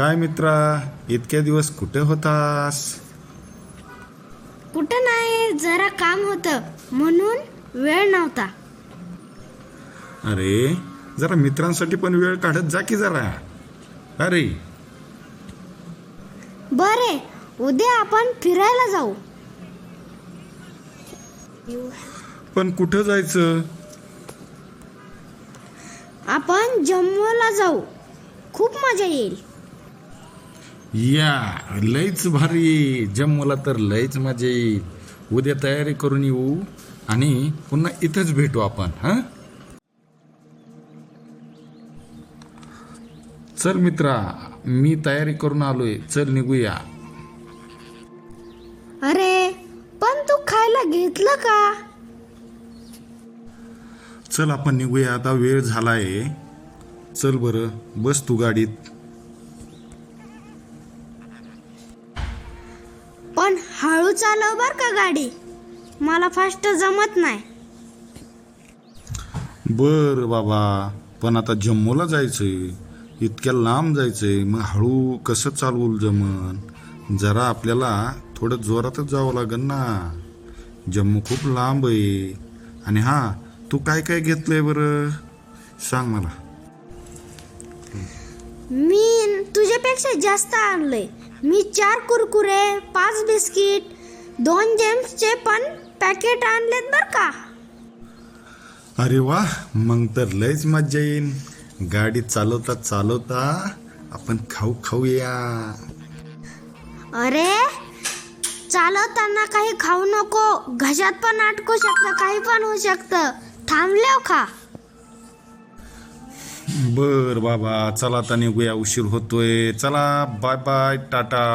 काय मित्रा? इतक्या दिवस कुठे होतास? कुठं नाही जरा काम होतं. म्हणून वेळ नव्हता. अरे जरा मित्रांसाठी पण वेळ काढत जा की जरा. अरे. बरे उद्या आपण फिरायला जाऊ. पण कुठं जायचं? आपण जम्मूला जाऊ. खूप मजा येईल. या लयच भारी. जम्मूला तर लयच येईल. उद्या तयारी करून येऊ आणि पुन्हा इथंच भेटू आपण हा? चल मित्रा मी तयारी करून आलोय. चल निघूया. अरे पण तू खायला घेतलं का? चल आपण निघूया. आता वेळ झालाय. चल बरं बस तू गाडीत. पण हळू चालव बर का गाडी. मला फास्ट जमत नाही. बर बाबा पण आता जम्मूला जायचंय. इतक्या लांब जायचंय मग हळू कसं चालवू जमन? जरा आपल्याला थोडं जोरातच जावं लागेल ना. जम्मू खूप लांब आहे. आणि हा तू काय काय घेतलंय बरं? सांग मला. मी तुझ्यापेक्षा जास्त आणलंय. मी चार कुरकुरे पाच बिस्किट दोन जेम्सचे पण पॅकेट आणलेत बर का? अरे वा मग तर लयच मज्जा येईन. गाडी चालवता चालवता आपण खाऊ खाऊया. अरे चालवताना काही खाऊ नको. घशात पण अटकू शकतं काही पण होऊ शकतं. थांबल्याव खा बर बाबा चला आता निघूया उशीर होतोय. चला बाय बाय टाटा.